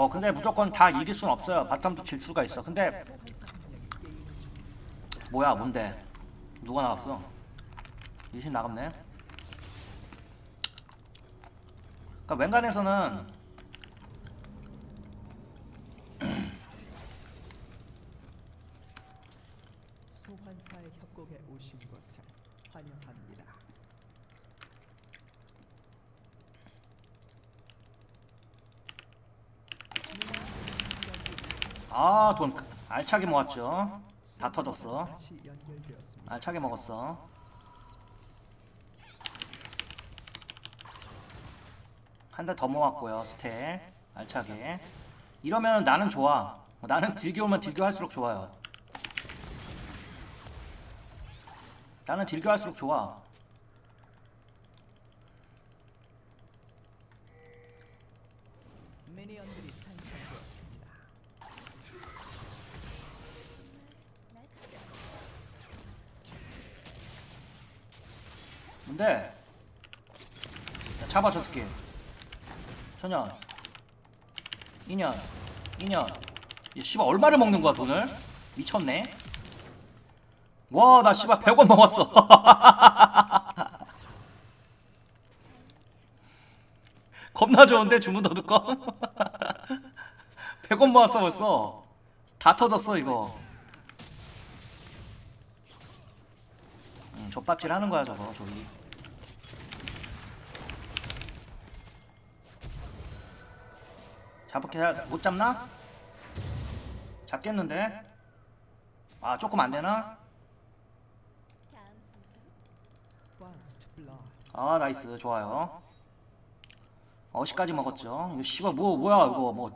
어 근데 무조건 다 이길 순 없어요. 바텀도 질 수가 있어. 근데 뭐야 뭔데? 누가 나갔어? 리신 나갔네. 그니까 웬간에서는 소환사의 협곡에 오신 것을 환영합니다. 아 돈 알차게 모았죠. 다 터졌어. 알차게 먹었어. 한 대 더 모았고요 스택 알차게. 이러면 나는 좋아. 어, 나는 딜교 오면 딜교 할수록 좋아요. 나는 딜교 할수록 좋아 근데 자, 잡아 저 새끼 천연 2년 2년 이 씨발 얼마를 먹는 거야 돈을? 미쳤네. 와 나 씨발 100원 먹었어. 겁나 좋은데 주문 더 듣고? 100원 모았어 벌써. 다 터졌어 이거. 음, 족밥질 하는 거야 저거 저기 잡을게 잘- 못 잡나? 잡겠는데? 아 조금 안 되나? 아 나이스 좋아요 어시까지 먹었죠 이거 씨발 뭐 뭐야 이거 뭐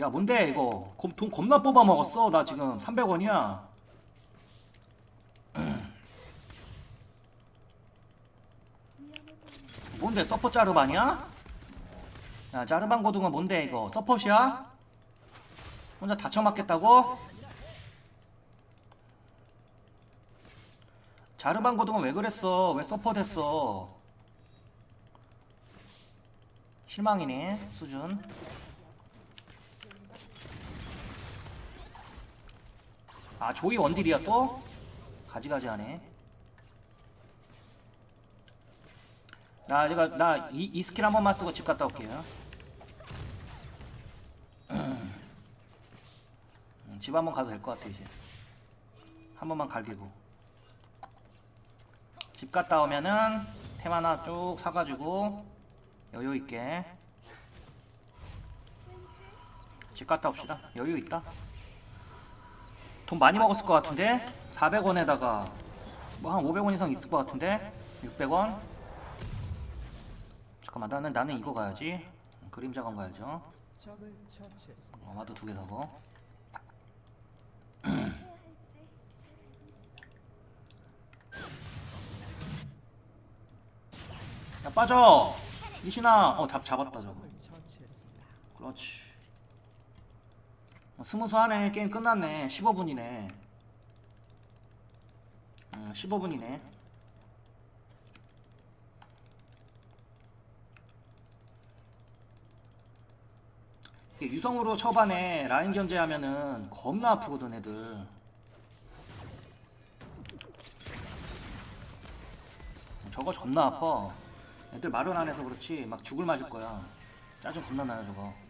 야 뭔데 이거 검- 돈 겁나 뽑아 먹었어 나 지금 300원이야 뭔데 서포 짜르반이야? 야 짜르반 고등어 뭔데 이거 서폿이야? 혼자 다쳐 맞겠다고? 자르반 고등어 왜 그랬어 왜 서폿 했어 실망이네 수준 아 조이 원딜이야 또? 가지가지 하네 나 제가 나이 스킬 한 번만 쓰고 집 갔다 올게요 음, 집 한번 가도 될 것 같아 이제 한 번만 갈기고 집 갔다 오면은 템 하나 쭉 사가지고 여유 있게 집 갔다 옵시다. 여유 있다. 돈 많이 먹었을 것 같은데 400원에다가 뭐 한 500원 이상 있을 것 같은데 600원. 잠깐만 나는 나는 이거 가야지. 그림자건 가야죠. 적을 처치했습니다. 어, 마도 두 개 사고. 야 빠져. 이신아. 어 잡 잡았다 저거. 적을 처치했습니다. 그렇지. 어, 스무스하네. 게임 끝났네. 15분이네. 음, 15분이네. 유성으로 초반에 라인 견제하면은 겁나 아프거든 애들. 저거 존나 아파. 애들 말은 안 해서 그렇지 막 죽을 맞을 거야. 짜증 겁나 나요 저거.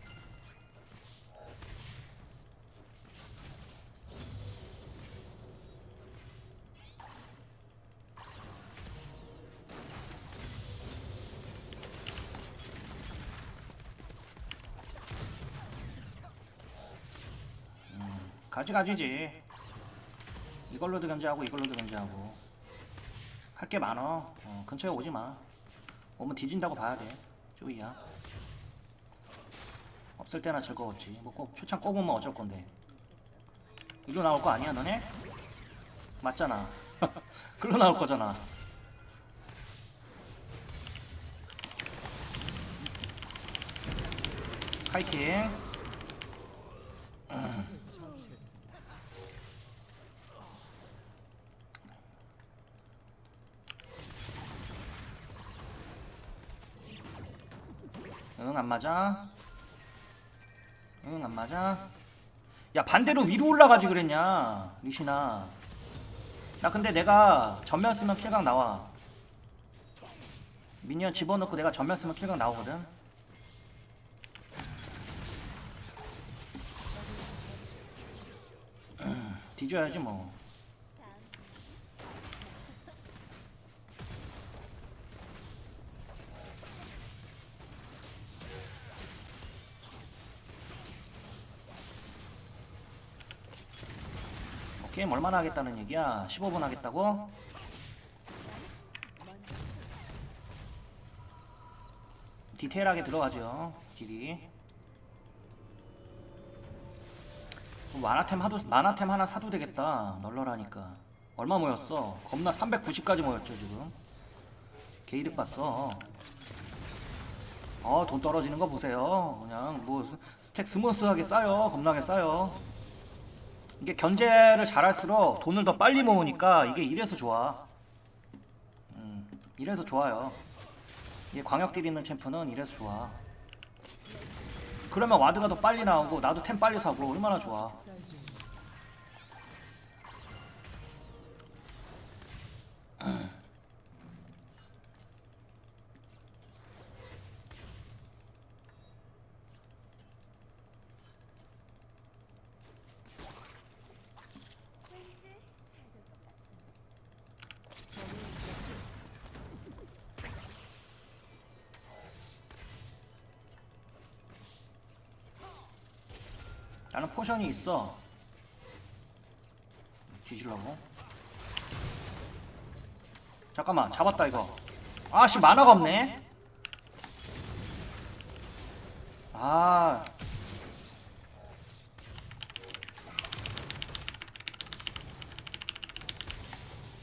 가지가지지. 이걸로도 견제하고 이걸로도 견제하고. 할 게 많어. 어, 근처에 오지 마. 오면 뒤진다고 봐야 돼. 쪼이야. 없을 때나 즐거웠지. 뭐 꼭 표창 꼽으면 어쩔 건데. 이거 나올 거 아니야, 너네? 맞잖아. 글로 나올 거잖아. 파이팅. 적을 처치했습니다. 응, 안 맞아. 응 안 맞아? 야 반대로 위로 올라가지 그랬냐 리시나 나 근데 내가 전면 쓰면 킬각 나와. 미니언 집어넣고 내가 전면 쓰면 킬각 나오거든. 음, 뒤져야지 뭐 게임 얼마나 하겠다는 얘기야? 15분 하겠다고? 디테일하게 들어가죠 딜이. 만화템 하도 만화템 하나 사도 되겠다. 널널하니까. 얼마 모였어? 겁나 390까지 모였죠 지금. 게이득 봤어. 어 돈 떨어지는 거 보세요. 그냥 뭐 스- 스택 스무스하게 쌓여. 겁나게 쌓여 이게 견제를 잘할수록 돈을 더 빨리 모으니까 이게 이래서 좋아. 음, 이래서 좋아요. 이게 광역 딜 있는 챔프는 이래서 좋아. 그러면 와드가 더 빨리 나오고 나도 템 빨리 사고 얼마나 좋아. 나는 포션이 있어. 뒤질라고? 잠깐만 잡았다 이거. 아씨 만화가 없네. 아.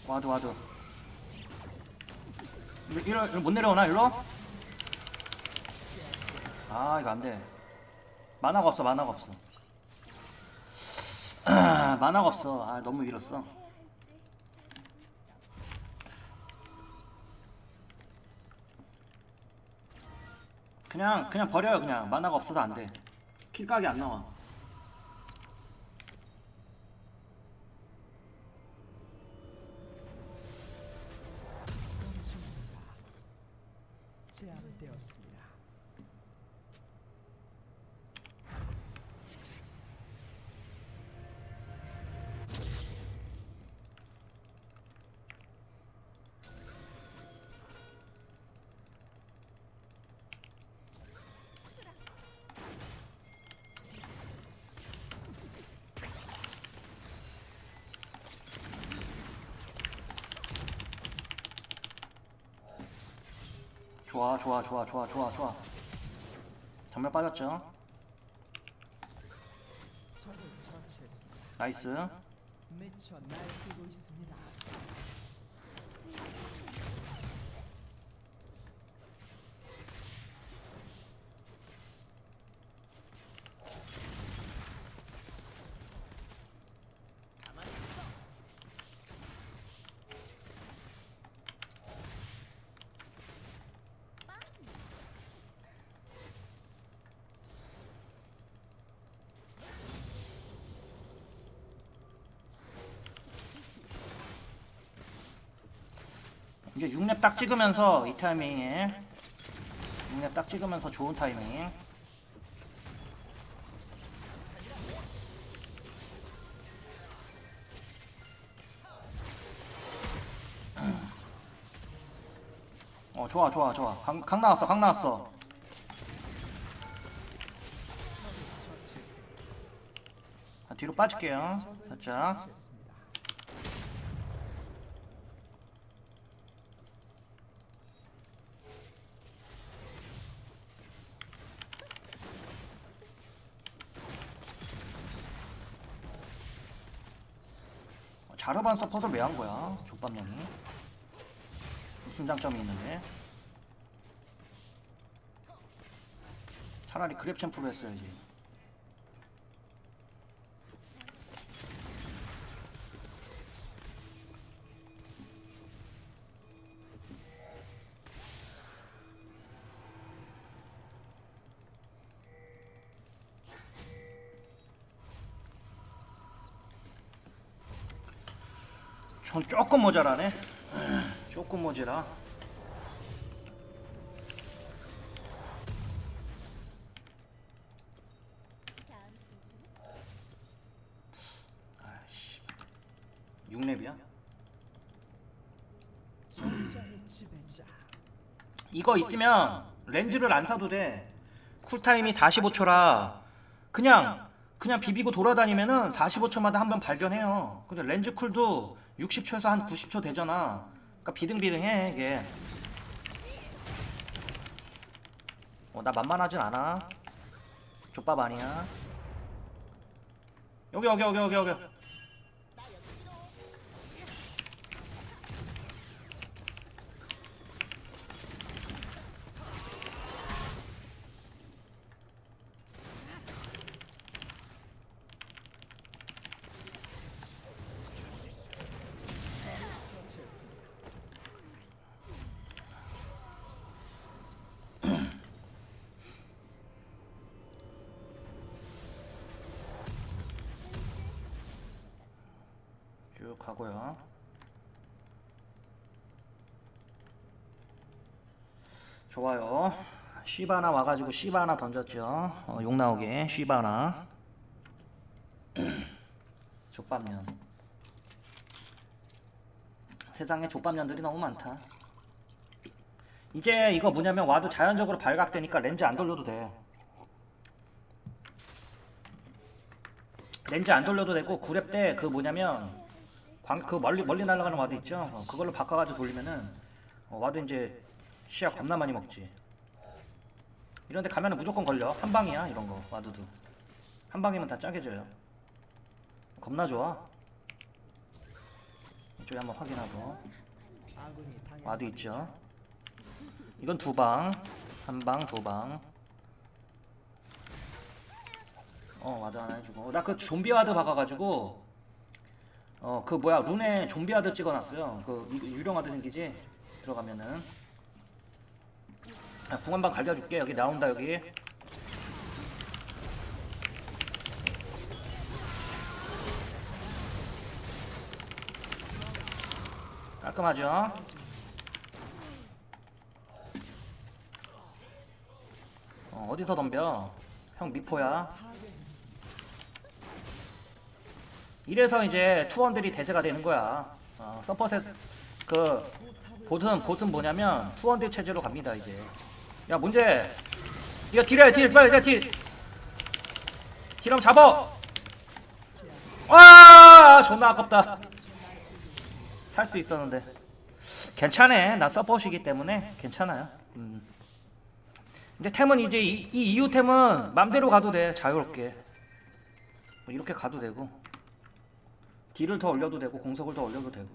와드 와드. 이리 이리 못 내려오나 일로? 아 이거 안 돼. 만화가 없어 만화가 없어. 만화가 없어. 아 너무 밀었어. 그냥 그냥 버려요 그냥 만화가 없어서 안 돼. 킬각이 안 나와. 좋아 좋아 좋아 좋아 좋아 좋아. 정말 빠졌죠? 나이스. 미쳐 날뛰고 있습니다. 이제 6렙 딱 찍으면서 이 타이밍에 6렙 딱 찍으면서 좋은 타이밍. 어 좋아 좋아 좋아 강, 강 나왔어 강 나왔어. 자, 뒤로 빠질게요 살짝 처치했습니다. 자르반 서폿을 왜 한 거야? 족밥년이. 무슨 장점이 있는데? 차라리 그랩 챔프로 했어야지 전 조금 모자라네. 조금 모자라. 아이씨. 6렙이야? 전장의 지배자. 이거 있으면 렌즈를 안 사도 돼. 쿨타임이 45초라 그냥 그냥 비비고 돌아다니면은 45초마다 한 번 발견해요. 근데 렌즈 쿨도 60초에서 한 90초 되잖아. 그러니까 비등비등해 이게. 어, 나 만만하진 않아. 족밥 아니야. 여기 여기 여기 여기 여기. 처치했습니다. 쭉 가고요. 좋아요. 쉬바나 와가지고 쉬바나 던졌죠. 어, 욕 나오게 쉬바나. 족밥년. 세상에 족밥년들이 너무 많다. 이제 이거 뭐냐면 와도 자연적으로 발각되니까 렌즈 안 돌려도 돼. 렌즈 안 돌려도 되고 구랩 때그 뭐냐면 광, 그 멀리 멀리 날아가는 와드 있죠? 어, 그걸로 바꿔가지고 돌리면은 어, 와드 이제 시야 겁나 많이 먹지. 이런데 가면은 무조건 걸려. 한 방이야 이런 거 와드도. 한 방이면 다 짜게져요. 겁나 좋아. 이쪽에 한번 확인하고. 와드 있죠? 이건 두 방, 한 방, 두 방. 어 와드 하나 해주고 나그 좀비 와드 박아가지고 어 그 뭐야 룬에 좀비 와드 찍어놨어요 그 이- 유령 와드 생기지 들어가면은 아, 궁한방 갈겨줄게 여기 나온다 여기 깔끔하죠 어, 어디서 덤벼 형 미포야. 이래서 이제 투원들이 대세가 되는 거야. 어, 서퍼셋 그 보슨 보슨 뭐냐면 투원들 체제로 갑니다 이제. 야 문제. 이거 딜해 딜 빨리 야, 딜. 딜하면 잡아. 와 존나 아깝다. 살 수 있었는데. 괜찮아. 나 서퍼시기 때문에 괜찮아요. 음. 근데 템은 이제 이, 이 이후 템은 맘대로 가도 돼 자유롭게. 뭐 이렇게 가도 되고. 딜을 더 올려도 되고 공속을 더 올려도 되고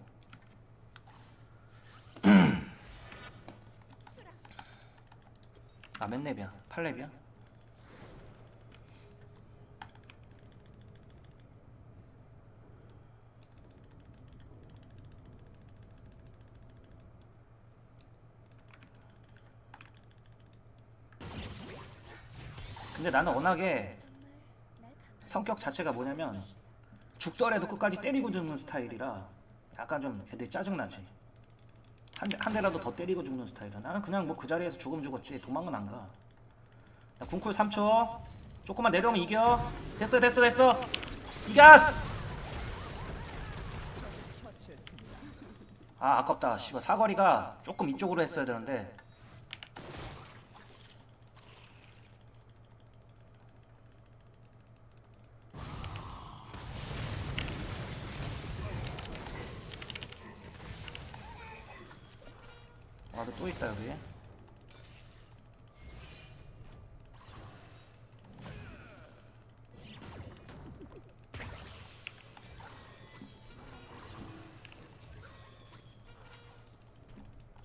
아몇 렙이야? 8렙이야? 근데 나는 워낙에. 성격 자체가 뭐냐면 죽더라도 끝까지 때리고 죽는 스타일이라 약간 좀 애들 짜증나지 한, 대, 한 대라도 더 때리고 죽는 스타일이라 나는 그냥 뭐 그 자리에서 죽으면 죽었지. 도망은 안가. 나 궁쿨 3초. 조금만 내려오면 이겨. 됐어 됐어 됐어. 이겼어. 아 아깝다. 씨발 사거리가 조금 이쪽으로 했어야 되는데 와도 또 있다 여기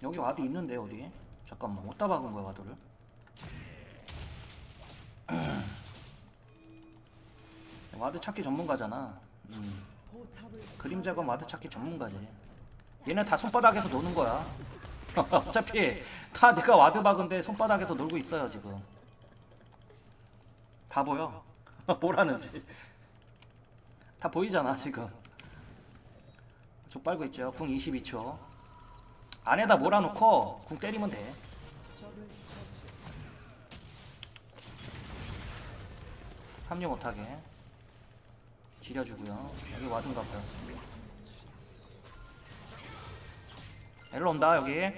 여기 와드 있는데 어디? 잠깐만 어디다 박은 거야 와드를? 와드 찾기 전문가잖아. 음. 그림 작업 와드 찾기 전문가지. 얘네 다 손바닥에서 노는 거야. 어차피 다 내가 와드 박은데 손바닥에서 놀고 있어요 지금. 다 보여. 뭘 하는지. 다 보이잖아 지금. 족 빨고 있죠. 궁 22초. 안에다 몰아놓고 궁 때리면 돼. 합류 못하게. 지려주고요. 여기 와든가 보다. 일로 온다 여기.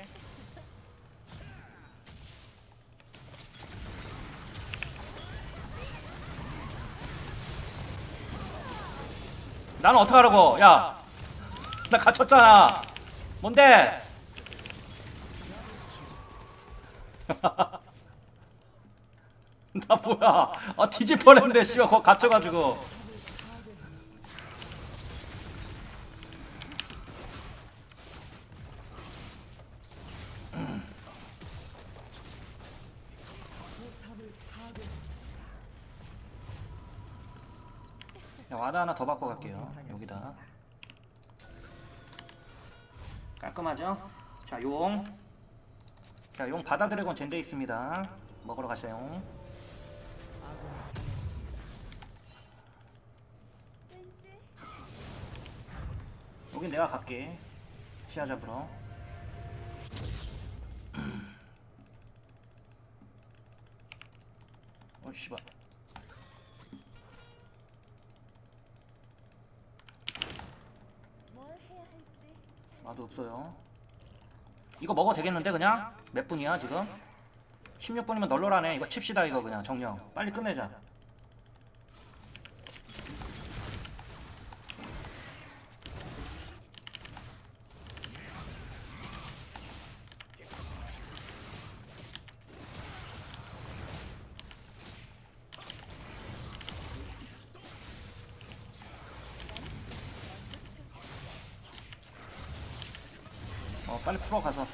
나는 어떡하라고? 야, 나 갇혔잖아. 뭔데? 나 뭐야? 아 뒤질 뻔했는데 씨발 거 갇혀가지고. 깔끔하죠? 자, 용. 자, 용 바다 드래곤 젠데 있습니다. 먹으러 가세요. 여긴 내가 갈게. 시야 잡으러. 어, 씨발. 와도 없어요. 이거 먹어도 되겠는데 그냥? 몇 분이야 지금? 16분이면 널널하네. 이거 칩시다 이거 그냥 정령. 빨리 끝내자. 어 빨리 풀어 가서.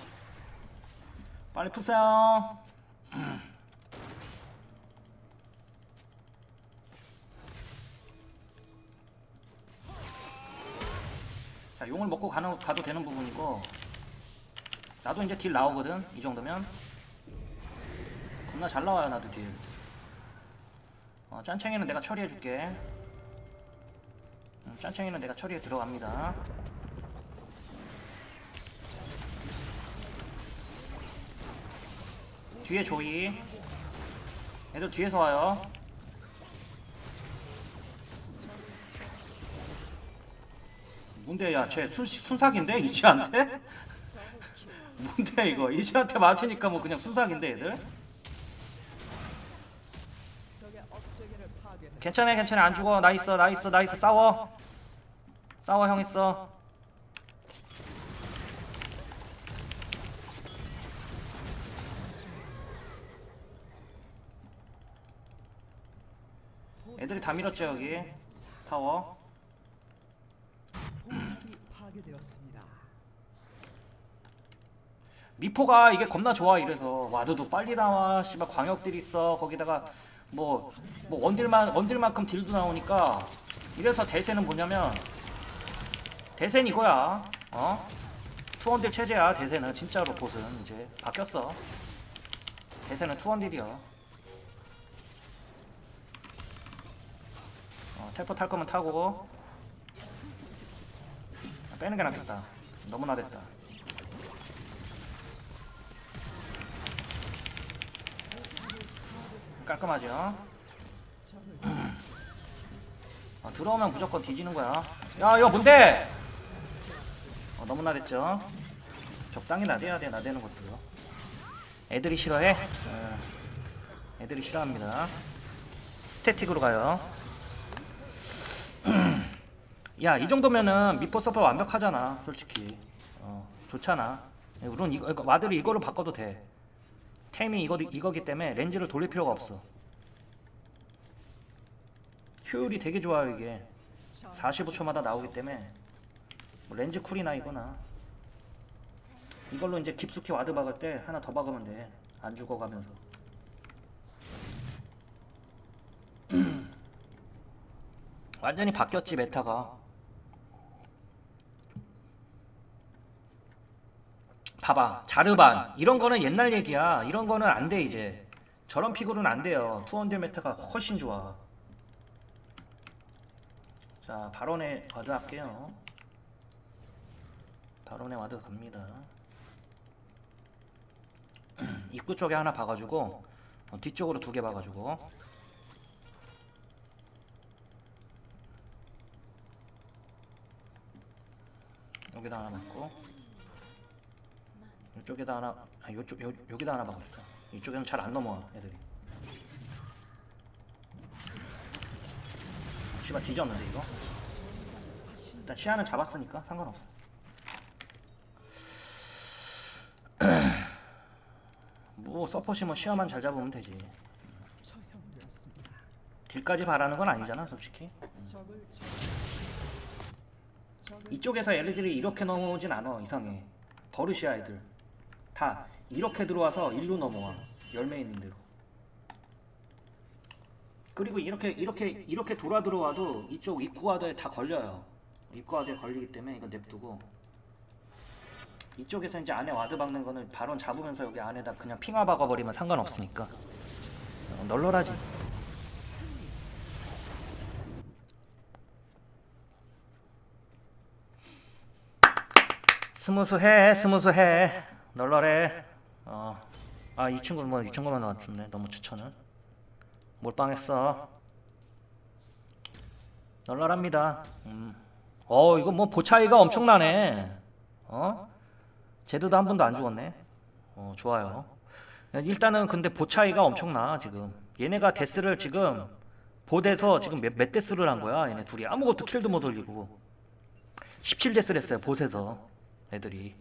빨리 푸세요. 자 용을 먹고 가는, 가도 되는 부분이고. 나도 이제 딜 나오거든 이 정도면. 겁나 잘 나와요 나도 딜. 어, 짠챙이는 내가 처리해줄게. 음, 짠챙이는 내가 처리해 들어갑니다 뒤에 조이. 애들 뒤에서 와요. 뭔데 야쟤 순삭인데? 이지한테? 뭔데 이거? 이지한테 맞으니까 뭐 그냥 순삭인데 애들? 괜찮아 괜찮아. 안 죽어. 나 있어 나 있어 나 있어. 싸워. 싸워 형 있어 다 밀었죠 여기. 타워. 파괴되었습니다. 미포가 이게 겁나 좋아 이래서. 와드도 빨리 나와. 씨발 광역들 있어. 거기다가 뭐, 뭐 원딜만 원딜만큼 딜도 나오니까. 이래서 대세는 뭐냐면 대세는 이거야. 어? 투원딜 체제야 대세는. 진짜로 보스는 이제 바뀌었어. 대세는 투원딜이야 텔포 탈 거면 타고 아, 빼는 게 낫겠다 너무 나댔다 깔끔하죠 어, 들어오면 무조건 뒤지는 거야. 야, 이거 뭔데? 어, 너무 나댔죠? 적당히 나대야 돼, 나대는 것도. 애들이 싫어해? 어, 애들이 싫어합니다. 스태틱으로 가요. 야, 이 정도면은 미포 서버 완벽하잖아, 솔직히. 어, 좋잖아. 이거, 이거 와드를 이거로 바꿔도 돼. 템이 이거, 이거기 때문에 렌즈를 돌릴 필요가 없어. 효율이 되게 좋아요, 이게. 45초마다 나오기 때문에 뭐 렌즈 쿨이나 이거나 이걸로 이제 깊숙이 와드 박을 때 하나 더 박으면 돼. 안 죽어가면서. 완전히 바뀌었지 메타가. 봐봐 자르반 이런 거는 옛날 얘기야. 이런 거는 안 돼 이제. 저런 픽으로는 안 돼요. 투원딜 메타가 훨씬 좋아. 자 발언에 와드 할게요. 바론의 와드 갑니다. 입구 쪽에 하나 봐가지고 어, 뒤쪽으로 두 개 봐가지고 여기다 하나 맞고 이쪽에다 하나 아 요쪽 요, 여기다 하나 박아주자. 이쪽에는 잘 안 넘어와 애들이. 씨발 뒤졌는데 이거? 일단 시야는 잡았으니까 상관없어. 뭐 서폿이 시야만 잘 잡으면 되지. 딜까지 바라는 건 아니잖아 솔직히. 적을 이쪽에서 얘네들이 이렇게 넘어오진 않아 이상해. 버릇이야 애들. 다 이렇게 들어와서 일로 넘어와. 열매 있는 데로. 그리고 이렇게 이렇게 이렇게 돌아 들어와도 이쪽 입구와드에 다 걸려요. 입구와드에 걸리기 때문에 이거 냅두고. 이쪽에서 이제 안에 와드 박는 거는 바론 잡으면서 여기 안에다 그냥 핑화 박아버리면 상관없으니까. 어, 널널하지 스무스해 스무스해. 널널해. 어 아 이 친구 뭐이 친구만 나왔네. 너무 추천을 몰빵했어? 널널합니다. 음 어 이거 뭐 보차이가 엄청나네. 어? 제드도 한 번도 안 죽었네. 어 좋아요. 일단은 근데 보차이가 엄청나 지금. 얘네가 데스를 지금 보대서 지금 몇, 몇 데스를 한 거야? 얘네 둘이. 아무것도 킬도 못 올리고. 17데스를 했어요 보세서 애들이